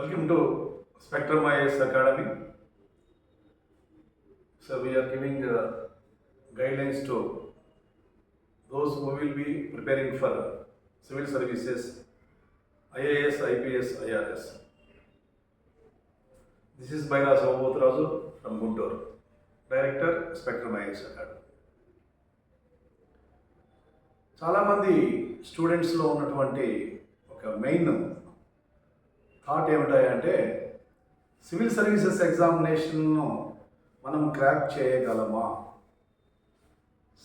Welcome to Spectrum IAS Academy. So we are giving uh, guidelines to those who will be preparing for civil services, IAS, IPS, IRS. This is Baira Sabotraju from Guntur, Director, Spectrum IAS Academy. చాలామంది స్టూడెంట్స్లో ఉన్నటువంటి ఒక main thought ఏమిటాయంటే civil services ఎగ్జామినేషన్ను మనం crack చేయగలమా?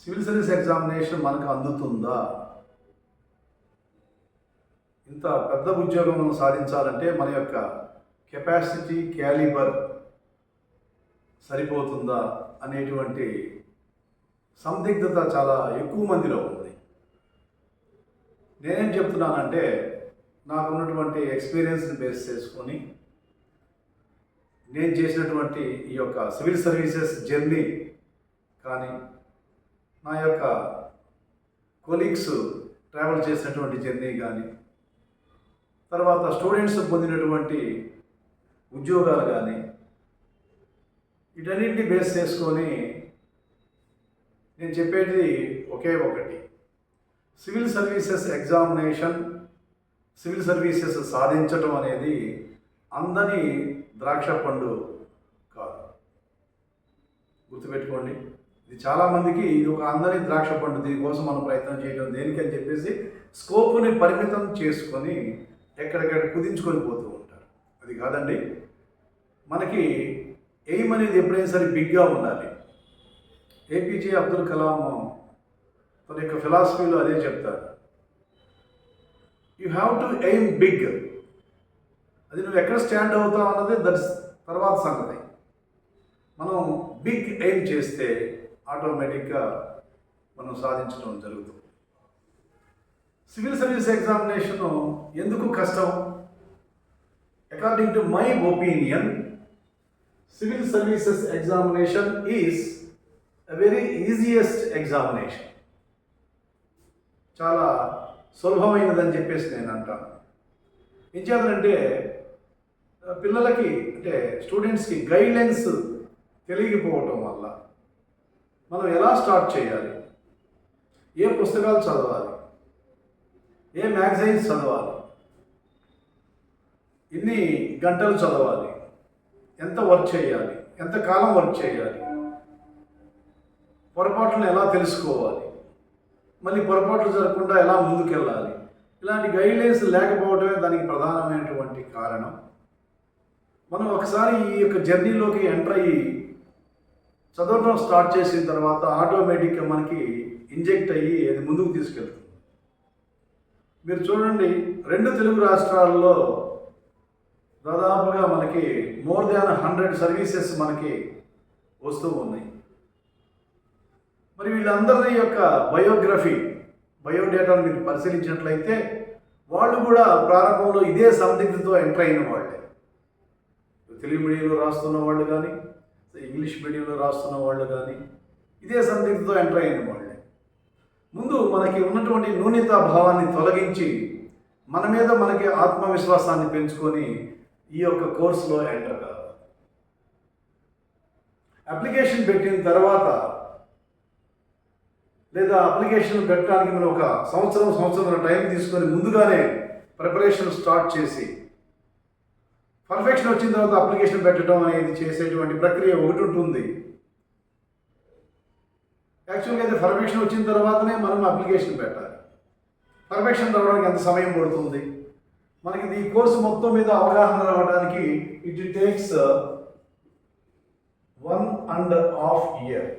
Civil service examination మనకు అందుతుందా? ఇంత పెద్ద ఉద్యోగం మనం సాధించాలంటే మన యొక్క కెపాసిటీ క్యాలిబర్ సరిపోతుందా అనేటువంటి సందిగ్ధత చాలా ఎక్కువ మందిలో ఉంది. నేనేం చెప్తున్నానంటే నాకు ఉన్నటువంటి ఎక్స్పీరియన్స్ని బేస్ చేసుకొని నేను చేసినటువంటి ఈ యొక్క సివిల్ సర్వీసెస్ జర్నీ కానీ నా యొక్క కొలీగ్స్ ట్రావెల్ చేసినటువంటి జర్నీ కానీ తర్వాత స్టూడెంట్స్ పొందినటువంటి ఉద్యోగాలు కానీ వీటన్నింటినీ బేస్ చేసుకొని నేను చెప్పేది ఒకే ఒకటి. Civil services examination civil services సాధించటం అనేది అందని ద్రాక్ష పండు కాదు. గుర్తుపెట్టుకోండి ఇది చాలామందికి ఇది ఒక అందని ద్రాక్ష పండు దీనికోసం మనం ప్రయత్నం చేయడం దేనికని చెప్పేసి స్కోప్ని పరిమితం చేసుకొని ఎక్కడెక్కడ కుదించుకొని పోతూ ఉంటారు. అది కాదండి మనకి ఎయిమ్ అనేది ఎప్పుడైనా సరే బిగ్గా ఉండాలి. ఏపీజే అబ్దుల్ కలాం తన యొక్క ఫిలాసఫీలో అదే చెప్తారు. You have to aim big. అది నువ్వు ఎక్కడ స్టాండ్ అవుతావు అన్నది దట్స్ తర్వాత సంగతి. మనం బిగ్ ఎయిమ్ చేస్తే ఆటోమేటిక్గా మనం సాధించడం జరుగుతుంది. సివిల్ సర్వీస్ ఎగ్జామినేషన్ ఎందుకు కష్టం? According to my opinion civil services examination is very easiest examination. చాలా సులభమైనదని చెప్పేసి నేను అంటాను ఏం చేయాలంటే పిల్లలకి అంటే స్టూడెంట్స్కి గైడ్లైన్స్ తెలియకపోవటం వల్ల మనం ఎలా స్టార్ట్ చేయాలి? ఏ పుస్తకాలు చదవాలి? ఏ మ్యాగజైన్స్ చదవాలి? ఎన్ని గంటలు చదవాలి? ఎంత వర్క్ చేయాలి? ఎంత కాలం వర్క్ చేయాలి? పొరపాట్లను ఎలా తెలుసుకోవాలి? మళ్ళీ పొరపాట్లు జరగకుండా ఎలా ముందుకెళ్ళాలి? ఇలాంటి గైడ్లైన్స్ లేకపోవడమే దానికి ప్రధానమైనటువంటి కారణం. మనం ఒకసారి ఈ యొక్క జర్నీలోకి ఎంటర్ అయ్యి చదవడం స్టార్ట్ చేసిన తర్వాత ఆటోమేటిక్గా మనకి ఇంజెక్ట్ అయ్యి అది ముందుకు తీసుకెళ్తుంది. మీరు చూడండి రెండు తెలుగు రాష్ట్రాల్లో దాదాపుగా మనకి మోర్ దాన్ హండ్రెడ్ సర్వీసెస్ మనకి వస్తూ ఉన్నాయి. మరి వీళ్ళందరి యొక్క బయోగ్రఫీ బయోడేటాను మీరు పరిశీలించినట్లయితే వాళ్ళు కూడా ప్రారంభంలో ఇదే సందిగ్ధతో ఎంటర్ అయిన వాళ్ళే. తెలుగు మీడియంలో రాస్తున్న వాళ్ళు కానీ ఇంగ్లీష్ మీడియంలో రాస్తున్న వాళ్ళు కానీ ఇదే సందిగ్ధతో ఎంటర్ అయిన వాళ్ళే. ముందు మనకి ఉన్నటువంటి న్యూనతా భావాన్ని తొలగించి మన మీద మనకి ఆత్మవిశ్వాసాన్ని పెంచుకొని ఈ యొక్క కోర్సులో ఎంటర్ కావాలి. అప్లికేషన్ పెట్టిన తర్వాత లేదా అప్లికేషన్ పెట్టడానికి మనం ఒక సంవత్సరం సంవత్సరం టైం తీసుకొని ముందుగానే ప్రిపరేషన్ స్టార్ట్ చేసి పర్ఫెక్షన్ వచ్చిన తర్వాత అప్లికేషన్ పెట్టడం అనేది చేసేటువంటి ప్రక్రియ ఒకటి ఉంటుంది. యాక్చువల్గా అయితే పర్ఫెక్షన్ వచ్చిన తర్వాతనే మనం అప్లికేషన్ పెట్టాలి. పర్ఫెక్షన్ రావడానికి ఎంత సమయం పడుతుంది? మనకి ఈ కోర్సు మొత్తం మీద అవగాహన రావడానికి it takes one and half year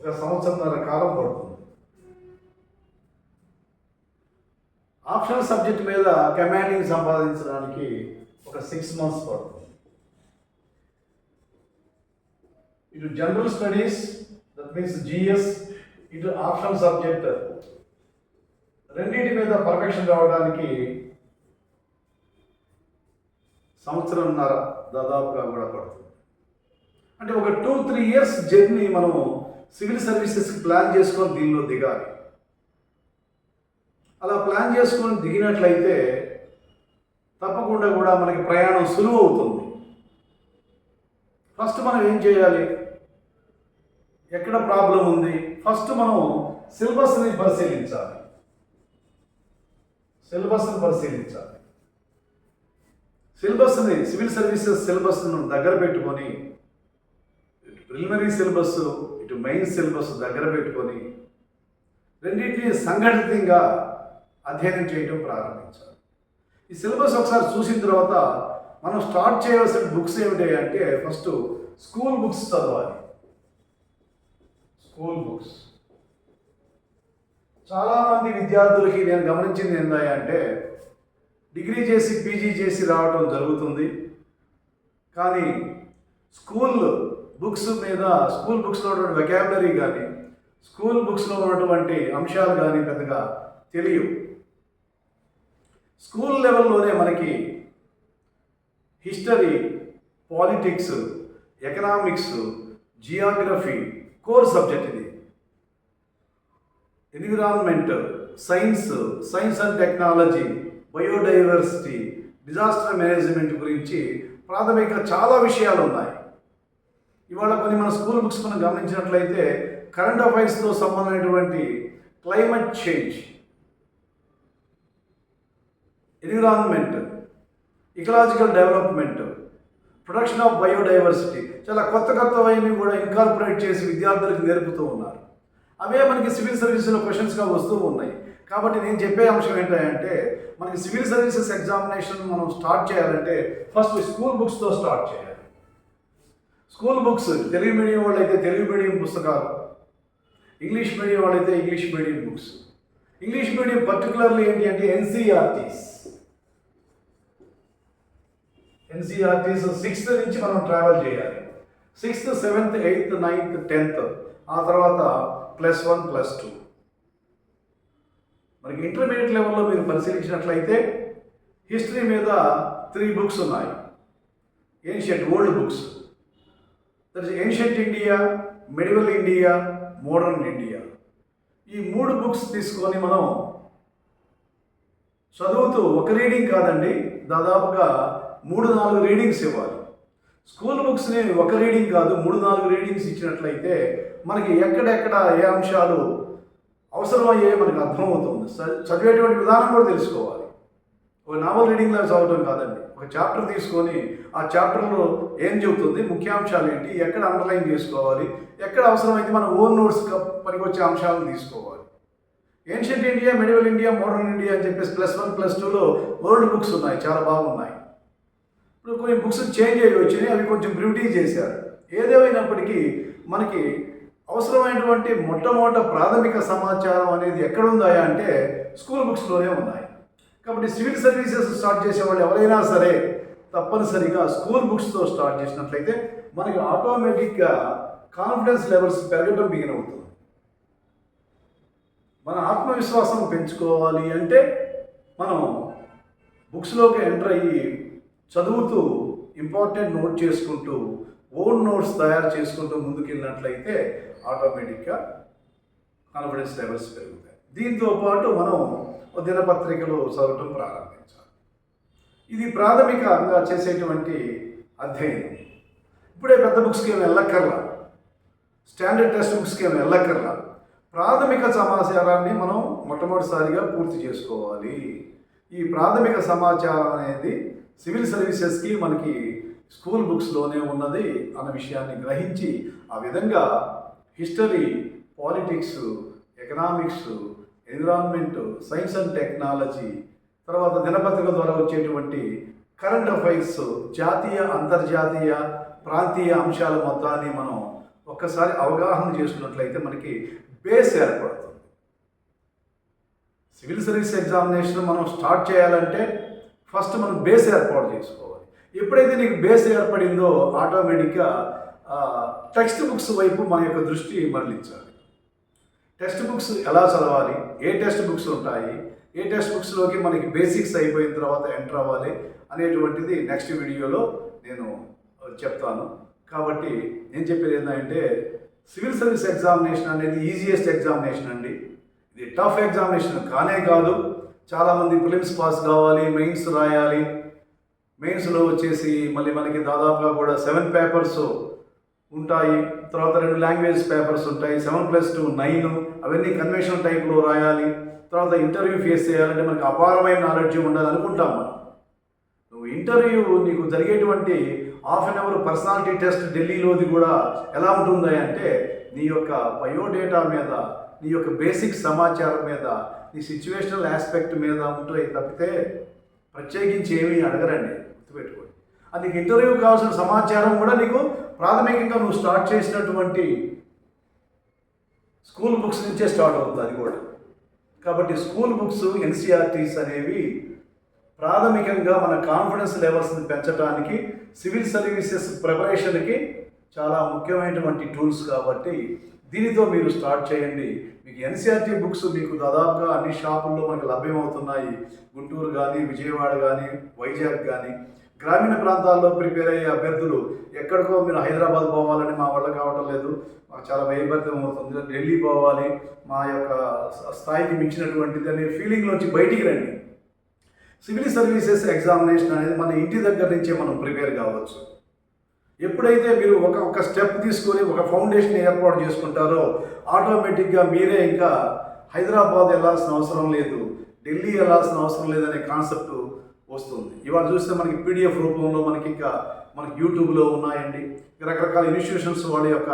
ఒక సంవత్సరంన్నర కాలం పడుతుంది. ఆప్షనల్ సబ్జెక్ట్ మీద కమాండింగ్ సంపాదించడానికి ఒక సిక్స్ మంత్స్ పడుతుంది. ఇటు general studies that means GS ఇటు ఆప్షనల్ సబ్జెక్ట్ రెండింటి మీద పర్ఫెక్షన్ రావడానికి సంవత్సరంన్నర దాదాపుగా కూడా పడుతుంది. అంటే ఒక టూ త్రీ ఇయర్స్ జర్నీ మనము సివిల్ సర్వీసెస్ ప్లాన్ చేసుకొని దీనిలో దిగాలి. అలా ప్లాన్ చేసుకొని దిగినట్లయితే తప్పకుండా కూడా మనకి ప్రయాణం సులువు అవుతుంది ఫస్ట్ మనం ఏం చేయాలి? ఎక్కడ ప్రాబ్లం ఉంది? ఫస్ట్ మనం సిలబస్ని పరిశీలించాలి. సిలబస్ని పరిశీలించాలి. సిలబస్ని సివిల్ సర్వీసెస్ సిలబస్ను దగ్గర పెట్టుకొని ప్రిలిమినరీ సిలబస్ మెయిన్ సిలబస్ దగ్గర పెట్టుకొని రెండింటిని సంఘటితంగా అధ్యయనం చేయడం ప్రారంభించాలి ఈ సిలబస్ ఒకసారి చూసిన తర్వాత మనం స్టార్ట్ చేయవలసిన బుక్స్ ఏమిటి అంటే ఫస్ట్ స్కూల్ బుక్స్ చదవాలి. స్కూల్ బుక్స్ చాలామంది విద్యార్థులకి నేను గమనించింది ఏంటంటే డిగ్రీ చేసి పీజీ చేసి రావటం జరుగుతుంది. కానీ స్కూల్ బుక్స్ మీద స్కూల్ బుక్స్లో ఉన్నటువంటి వెకాబులరీ కానీ స్కూల్ బుక్స్లో ఉన్నటువంటి అంశాలు కానీ పెద్దగా తెలియవు. స్కూల్ లెవెల్లోనే మనకి history politics economics geography core subject ఇది. Environment science science and technology biodiversity disaster management గురించి ప్రాథమిక చాలా విషయాలు ఉన్నాయి ఇవాళ కొన్ని మన స్కూల్ బుక్స్ మనం గమనించినట్లయితే కరెంట్ అఫైర్స్తో సంబంధమైనటువంటి climate change environment ecological development production of biodiversity చాలా కొత్త కొత్తవైనవి కూడా ఇన్కార్పొరేట్ చేసి విద్యార్థులకు నేర్పుతూ ఉన్నారు. అవే మనకి సివిల్ సర్వీసులో క్వశ్చన్స్గా వస్తూ ఉన్నాయి. కాబట్టి నేను చెప్పే అంశం ఏంటంటే మనకి సివిల్ సర్వీసెస్ ఎగ్జామినేషన్ మనం స్టార్ట్ చేయాలంటే ఫస్ట్ స్కూల్ బుక్స్తో స్టార్ట్ చేయాలి. స్కూల్ బుక్స్ తెలుగు మీడియం వాళ్ళైతే తెలుగు మీడియం పుస్తకాలు. ఇంగ్లీష్ మీడియం వాళ్ళైతే English medium books. English medium particularly ఏంటి అంటే ఎన్సీఆర్టీస్. ఎన్సీఆర్టీస్ సిక్స్త్ నుంచి మనం ట్రావెల్ చేయాలి. Sixth seventh eighth ninth tenth. ఆ తర్వాత ప్లస్ వన్ ప్లస్ టూ. మనకి ఇంటర్మీడియట్ లెవెల్లో మీరు పరిశీలించినట్లయితే హిస్టరీ మీద త్రీ బుక్స్ ఉన్నాయి. Ancient old books. That is ancient India medieval India modern India ఈ మూడు బుక్స్ తీసుకొని మనం చదువుతూ ఒక రీడింగ్ కాదండి దాదాపుగా మూడు నాలుగు రీడింగ్స్ ఇవ్వాలి. స్కూల్ బుక్స్ని ఒక రీడింగ్ కాదు మూడు నాలుగు రీడింగ్స్ ఇచ్చినట్లయితే మనకి ఎక్కడెక్కడ ఏ అంశాలు అవసరమయ్యే మనకు అర్థమవుతుంది. చదివేటువంటి విధానం కూడా తెలుసుకోవాలి. ఒక నావల్ రీడింగ్ లాగా చదవటం కాదండి. ఒక చాప్టర్ తీసుకొని ఆ చాప్టర్లో ఏం చెబుతుంది? ముఖ్యాంశాలు ఏంటి? ఎక్కడ అండర్లైన్ చేసుకోవాలి? ఎక్కడ అవసరమైతే మన ఓన్ నోట్స్ పనికొచ్చే అంశాలను తీసుకోవాలి. Ancient India medieval India modern India అని చెప్పేసి ప్లస్ వన్ ప్లస్ టూలో వరల్డ్ బుక్స్ ఉన్నాయి. చాలా బాగున్నాయి. ఇప్పుడు కొన్ని బుక్స్ చేంజ్ అయ్యి వచ్చినాయి. అవి కొంచెం బ్యూటీ చేశారు. ఏదేమైనప్పటికీ మనకి అవసరమైనటువంటి మొట్టమొదట ప్రాథమిక సమాచారం అనేది ఎక్కడ ఉందా అంటే స్కూల్ బుక్స్లోనే ఉన్నాయి. కాబట్టి సివిల్ సర్వీసెస్ స్టార్ట్ చేసేవాళ్ళు ఎవరైనా సరే తప్పనిసరిగా స్కూల్ బుక్స్తో స్టార్ట్ చేసినట్లయితే మనకి ఆటోమేటిక్గా కాన్ఫిడెన్స్ లెవెల్స్ పెరగడం బిగిన్ అవుతుంది. మన ఆత్మవిశ్వాసం పెంచుకోవాలి అంటే మనం బుక్స్లోకి ఎంటర్ అయ్యి చదువుతూ ఇంపార్టెంట్ నోట్ చేసుకుంటూ ఓన్ నోట్స్ తయారు చేసుకుంటూ ముందుకెళ్ళినట్లయితే ఆటోమేటిక్గా కాన్ఫిడెన్స్ లెవెల్స్ పెరుగుతాయి. దీంతో పాటు మనం దినపత్రికలు చదవటం ప్రారంభించాలి. ఇది ప్రాథమికంగా చేసేటువంటి అధ్యయనం. ఇప్పుడే పెద్ద బుక్స్కి ఏమి వెళ్ళక్కర్లా. స్టాండర్డ్ టెక్స్ట్ బుక్స్కి ఏమి వెళ్ళక్కర్లా. ప్రాథమిక సమాచారాన్ని మనం మొట్టమొదటిసారిగా పూర్తి చేసుకోవాలి. ఈ ప్రాథమిక సమాచారం అనేది సివిల్ సర్వీసెస్కి మనకి స్కూల్ బుక్స్లోనే ఉన్నది అన్న విషయాన్ని గ్రహించి ఆ విధంగా history politics economics environment science and technology తర్వాత దినపత్రిక ద్వారా వచ్చేటువంటి కరెంట్ అఫైర్స్ జాతీయ అంతర్జాతీయ ప్రాంతీయ అంశాల మొత్తాన్ని మనం ఒక్కసారి అవగాహన చేసుకున్నట్లయితే మనకి బేస్ ఏర్పడుతుంది. సివిల్ సర్వీస్ ఎగ్జామినేషన్ మనం స్టార్ట్ చేయాలంటే ఫస్ట్ మనం బేస్ ఏర్పాటు చేసుకోవాలి. ఎప్పుడైతే నీకు బేస్ ఏర్పడిందో ఆటోమేటిక్గా టెక్స్ట్ బుక్స్ వైపు మన యొక్క దృష్టి మరలించాలి. టెక్స్ట్ బుక్స్ ఎలా చదవాలి? ఏ టెక్స్ట్ బుక్స్ ఉంటాయి? ఏ టెక్స్ట్ బుక్స్లోకి మనకి బేసిక్స్ అయిపోయిన తర్వాత ఎంటర్ అవ్వాలి అనేటువంటిది నెక్స్ట్ వీడియోలో నేను చెప్తాను. కాబట్టి నేను చెప్పేది ఏంటంటే సివిల్ సర్వీస్ ఎగ్జామినేషన్ అనేది ఈజియెస్ట్ ఎగ్జామినేషన్ అండి. ఇది టఫ్ ఎగ్జామినేషన్ కానే కాదు. చాలామంది ఫిలిమ్స్ పాస్ కావాలి మెయిన్స్ రాయాలి. మెయిన్స్లో వచ్చేసి మళ్ళీ మనకి దాదాపుగా కూడా సెవెన్ పేపర్స్ ఉంటాయి. తర్వాత రెండు లాంగ్వేజ్ పేపర్స్ ఉంటాయి. సెవెన్ ప్లస్ టూ నైన్ అవన్నీ కన్వెన్షనల్ టైప్లో రాయాలి. తర్వాత ఇంటర్వ్యూ ఫేస్ చేయాలంటే మనకు అపారమైన నాలెడ్జ్ ఉండాలి అనుకుంటాం మనం. నువ్వు ఇంటర్వ్యూ నీకు జరిగేటువంటి half an hour personality test ఢిల్లీలోది కూడా ఎలా ఉంటుంది అంటే నీ యొక్క బయోడేటా మీద నీ యొక్క బేసిక్ సమాచారం మీద నీ సిచ్యువేషనల్ ఆస్పెక్ట్ మీద ఉంటాయి తప్పితే ప్రత్యేకించి ఏమీ అడగరండి. గుర్తుపెట్టుకోండి. అది ఇంటర్వ్యూ కావాల్సిన సమాచారం కూడా నీకు ప్రాథమికంగా నువ్వు స్టార్ట్ చేసినటువంటి స్కూల్ బుక్స్ నుంచే స్టార్ట్ అవుతుంది అది కూడా. కాబట్టి స్కూల్ బుక్స్ ఎన్సీఆర్టీస్ అనేవి ప్రాథమికంగా మన కాన్ఫిడెన్స్ లెవెల్స్ని పెంచడానికి సివిల్ సర్వీసెస్ ప్రిపరేషన్కి చాలా ముఖ్యమైనటువంటి టూల్స్ కాబట్టి దీనితో మీరు స్టార్ట్ చేయండి. మీకు ఎన్సీఆర్టీ బుక్స్ మీకు దాదాపుగా అన్ని షాపుల్లో మనకు లభ్యమవుతున్నాయి. గుంటూరు కానీ విజయవాడ కానీ వైజాగ్ కానీ. గ్రామీణ ప్రాంతాల్లో ప్రిపేర్ అయ్యే అభ్యర్థులు ఎక్కడికో మీరు హైదరాబాద్ పోవాలని మా వల్ల కావటం లేదు. మాకు చాలా భయభరితం అవుతుంది. ఢిల్లీ పోవాలి మా యొక్క స్థాయికి మించినటువంటిది అనే ఫీలింగ్లోంచి బయటికి రండి. సివిల్ సర్వీసెస్ ఎగ్జామినేషన్ అనేది మన ఇంటి దగ్గర నుంచే మనం ప్రిపేర్ కావచ్చు. ఎప్పుడైతే మీరు ఒక ఒక స్టెప్ తీసుకొని ఒక ఫౌండేషన్ ఏర్పాటు చేసుకుంటారో ఆటోమేటిక్గా మీరే ఇంకా హైదరాబాద్ వెళ్ళాల్సిన అవసరం లేదు ఢిల్లీ వెళ్ళాల్సిన అవసరం లేదనే కాన్సెప్ట్ వస్తుంది. ఇవాళ చూస్తే మనకి పీడిఎఫ్ రూపంలో మనకి ఇంకా మనకి యూట్యూబ్లో ఉన్నాయండి. రకరకాల ఇన్స్టిట్యూషన్స్ వాళ్ళ యొక్క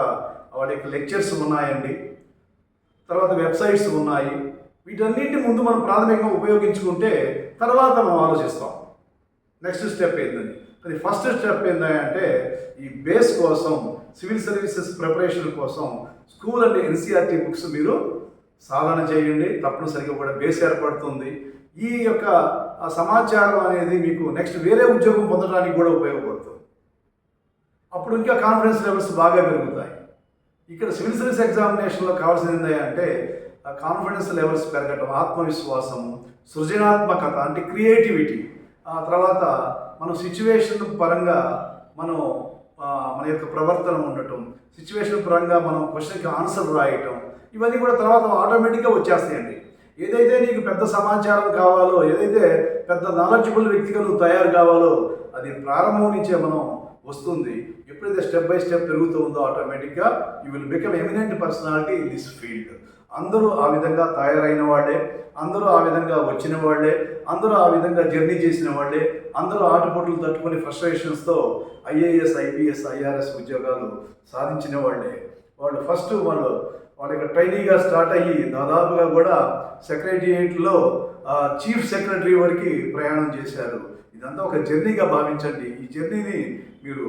వాళ్ళ యొక్క లెక్చర్స్ ఉన్నాయండి. తర్వాత వెబ్సైట్స్ ఉన్నాయి. వీటన్నిటి ముందు మనం ప్రాథమికంగా ఉపయోగించుకుంటే తర్వాత మనం ఆలోచిస్తాం. నెక్స్ట్ స్టెప్ ఏంటని అది ఫస్ట్ స్టెప్ ఏంటంటే ఈ బేస్ కోసం సివిల్ సర్వీసెస్ ప్రిపరేషన్ కోసం స్కూల్ అండ్ ఎన్సీఆర్టీ బుక్స్ మీరు సాధన చేయండి. తప్పనిసరిగా కూడా బేస్ ఏర్పడుతుంది. ఈ యొక్క సమాచారం అనేది మీకు నెక్స్ట్ వేరే ఉద్యోగం పొందడానికి కూడా ఉపయోగపడుతుంది. అప్పుడు ఇంకా కాన్ఫిడెన్స్ లెవెల్స్ బాగా పెరుగుతాయి. ఇక్కడ సివిల్ సర్వీస్ ఎగ్జామినేషన్లో కావాల్సింది ఏంటంటే కాన్ఫిడెన్స్ లెవెల్స్ పెరగటం ఆత్మవిశ్వాసం సృజనాత్మకత అంటే క్రియేటివిటీ ఆ తర్వాత మనం సిచ్యువేషన్ పరంగా మనం మన యొక్క ప్రవర్తన ఉండటం సిచ్యువేషన్ పరంగా మనం క్వశ్చన్కి ఆన్సర్ రాయటం ఇవన్నీ కూడా తర్వాత ఆటోమేటిక్గా వచ్చేస్తాయండి. ఏదైతే నీకు పెద్ద సమాచారం కావాలో ఏదైతే పెద్ద నాలెడ్జబుల్ వ్యక్తిగా నువ్వు తయారు కావాలో అది ప్రారంభం నుంచే మనం వస్తుంది. ఎప్పుడైతే స్టెప్ బై స్టెప్ పెరుగుతూ ఉందో ఆటోమేటిక్గా you will become eminent personality in this field అందరూ ఆ విధంగా తయారైన వాళ్ళే అందరూ ఆ విధంగా వచ్చిన వాళ్ళే అందరూ ఆ విధంగా జర్నీ చేసిన వాళ్ళే అందరూ ఆటపోట్లు తట్టుకొని ఫ్రస్ట్రేషన్స్తో ఐఏఎస్ ఐపీఎస్ ఐఆర్ఎస్ ఉద్యోగాలు సాధించిన వాళ్ళే. వాళ్ళు ఫస్ట్ వాళ్ళు వాళ్ళ యొక్క ట్రైనీగా స్టార్ట్ అయ్యి దాదాపుగా కూడా సెక్రటరియేట్లో చీఫ్ సెక్రటరీ వరకు ప్రయాణం చేశారు. ఇదంతా ఒక జర్నీగా భావించండి. ఈ జర్నీని మీరు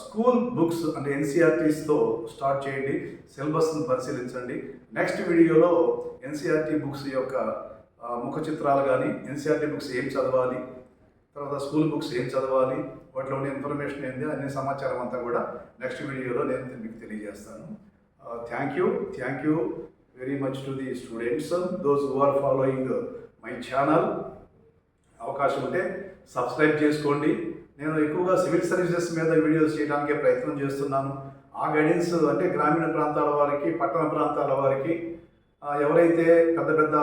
స్కూల్ బుక్స్ అంటే ఎన్సీఆర్టీస్తో స్టార్ట్ చేయండి. సిలబస్ని పరిశీలించండి. నెక్స్ట్ వీడియోలో ఎన్సీఆర్టీ బుక్స్ యొక్క ముఖ చిత్రాలు కానీ ఎన్సీఆర్టీ బుక్స్ ఏం చదవాలి తర్వాత స్కూల్ బుక్స్ ఏం చదవాలి వాటిలో ఉండే ఇన్ఫర్మేషన్ ఏంది అనే సమాచారం అంతా కూడా నెక్స్ట్ వీడియోలో నేను మీకు తెలియజేస్తాను. Thank you thank you very much to the students those who are following my channel అవకాశం ఉంటే సబ్స్క్రైబ్ చేసుకోండి. నేను ఎక్కువగా సివిల్ సర్వీసెస్ మీద వీడియోస్ చేయడానికే ప్రయత్నం చేస్తున్నాను. ఆ గైడెన్స్ అంటే గ్రామీణ ప్రాంతాల వారికి పట్టణ ప్రాంతాల వారికి ఎవరైతే పెద్ద పెద్ద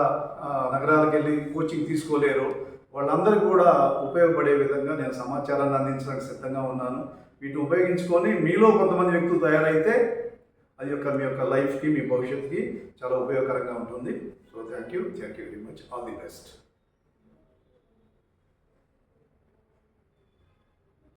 నగరాలకు వెళ్ళి కోచింగ్ తీసుకోలేరో వాళ్ళందరికీ కూడా ఉపయోగపడే విధంగా నేను సమాచారాన్ని అందించడానికి సిద్ధంగా ఉన్నాను. వీటిని ఉపయోగించుకొని మీలో కొంతమంది వ్యక్తులు తయారైతే అది యొక్క మీ యొక్క లైఫ్కి మీ భవిష్యత్తుకి చాలా ఉపయోగకరంగా ఉంటుంది. So thank you thank you very much all the best